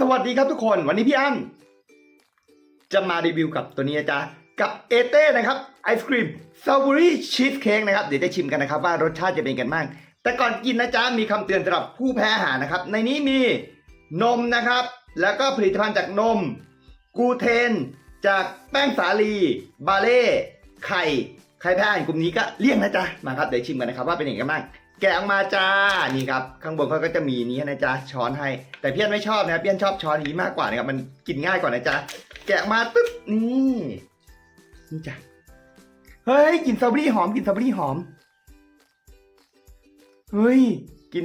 สวัสดีครับทุกคน วันนี้พี่อั้นจะมารีวิวกับตัวนี้นะจ๊ะกับเอเต้นะครับไอศครีมสตรอเบอรี่ชีสเค้กนะครับเดี๋ยวจะชิมกันนะครับว่ารสชาติจะเป็นกันบ้าง แต่ก่อนกินนะจ๊ะมีคำเตือนสำหรับผู้แพ้อาหารนะครับ ในนี้มีนมนะครับ แล้วก็ผลิตภัณฑ์จากนม กูเทน จากแป้งสาลี บาเล่ไข่ใครแพ้อาหารกลุ่มนี้ก็เลี่ยงนะจ๊ะมาครับเดี๋ยวชิมกันนะครับว่าเป็นยังไงกันบ้าง แกะออกมาจ้า นี่ครับ ข้างบนเขาก็จะมีนี้นะจ๊ะ ช้อนให้ แต่เพี้ยนไม่ชอบนะเพี้ยนชอบช้อนนี้มากกว่านะครับ มันกินง่ายกว่านะจ๊ะ แกะออกมาตึ๊บ นี่ นี่จ้ะ เฮ้ยกลินสตรอเบอรี่หอมกลินสตรอเบอรี่หอม เฮ้ย กิน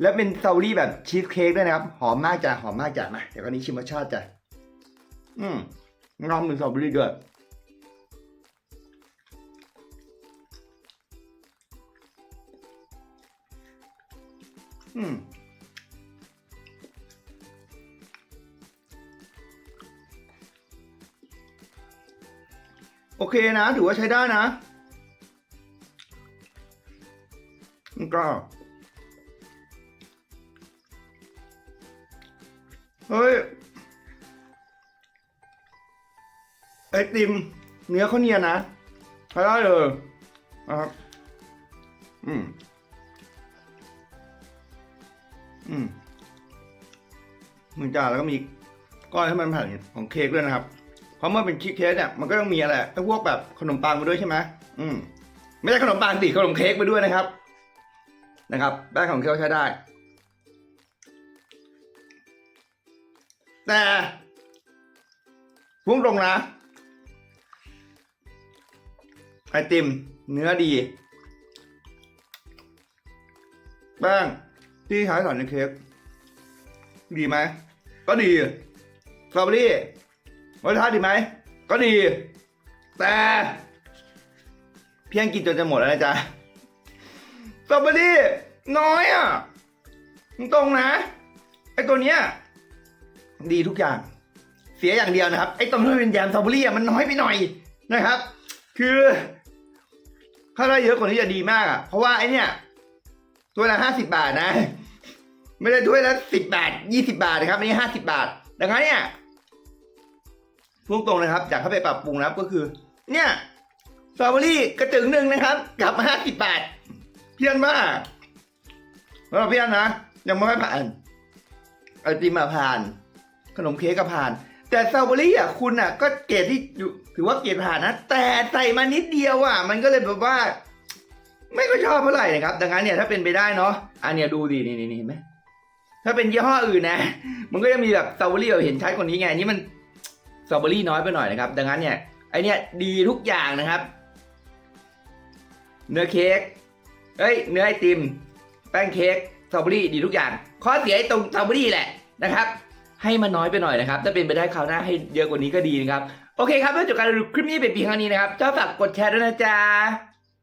แล้วเป็นสตรอเบอรี่แบบชีสเค้กด้วยนะครับ หอมมากจ้ะ หอมมากจ้ะ มา เดี๋ยวคราวนี้ชิมรสชาติจ้ะ อืมงอมเป็นสตรอเบอรี่ด้วย อืมโอเคนะ ถือว่าใช้ได้นะก็เฮ้ยไอติม เนื้อเขาเนียนนะใช้ได้เลยนะครับ อืม อืมหนึ่งจานแล้วก็มีก้อนให้มันแผ่นของเค้กด้วยนะครับ เพราะเมื่อเป็นชีสเค้กเนี่ยมันก็ต้องมีอะไรไอ้พวกแบบขนมปังมาด้วยใช่ไหมอืม ไม่ใช่ขนมปังสิขนมเค้กมาด้วยนะครับ นะครับแป้งของเค้กใช้ได้ แต่พุ่งตรงนะไอติม เนื้อดีแป้ง ที่ใช้สอนในเค้กดีไหม ก็ดีสตรอเบอรี่รสชาติดีไหม ก็ดี แต่ เพียงกินจนจะหมดแล้วนะจ๊ะสตรอเบอรี่น้อยอะตรงนะ ไอตัวเนี้ยดีทุกอย่าง เสียอย่างเดียวนะครับ ไอตรงที่มันเป็นแยมสตรอเบอรี่อะมันน้อยไปหน่อยนะครับ คือถ้าได้เยอะกว่านี้จะดีมากอะ เพราะว่าไอเนี้ยตัวละห้าสิบบาทนะ ไม่ได้ถ้วยละสิบบาทยี่สิบาทนะครับอันนี้ห้าสิบาท ดังนั้นเนี่ยพูดตรงนะครับอยากเข้าไปปรับปรุงนะครับก็คือ เนี่ยสตรอเบอรี่กระจึงหนึ่งนะครับกลับมาห้าสิบบาท เพี้ยนมากสำหรับเพี้ยนนะยังไม่ผ่านไอติมมาผ่าน ขนมเค้กก็ผ่าน แต่สตรอเบอรี่อะคุณอะ ก็เกรดที่อยู่ถือว่าเกรดผ่านนะ แต่ใส่มานิดเดียวอะ มันก็เลยแบบว่า ไม่ก็ชอบเท่าไหร่นะครับ ดังนั้นเนี่ยถ้าเป็นไปได้เนาะอันเนี้ยดูดีนี่นี่เห็นไหม ถ้าเป็นยี่ห้ออื่นนะ มันก็จะมีแบบสตรอเบอรี่แบบเห็นชัดกว่านี้ไงนี้มันสตรอเบอรี่น้อยไปหน่อยนะครับ ดังนั้นเนี่ยไอเนี้ยดีทุกอย่างนะครับ เนื้อเค้กเอ้ย เนื้อไอติม แป้งเค้กสตรอเบอรี่ดีทุกอย่าง ข้อเสียตรงสตรอเบอรี่แหละนะครับ ให้มันน้อยไปหน่อยนะครับ ถ้าเป็นไปได้คราวหน้าให้เยอะกว่านี้ก็ดีนะครับ โอเคครับเพื่อจบการรีวิวคลิปนี้เป็นเพียงเท่านี้นะครับเจ้าฝากกดแชร์ด้วยนะจ๊ะ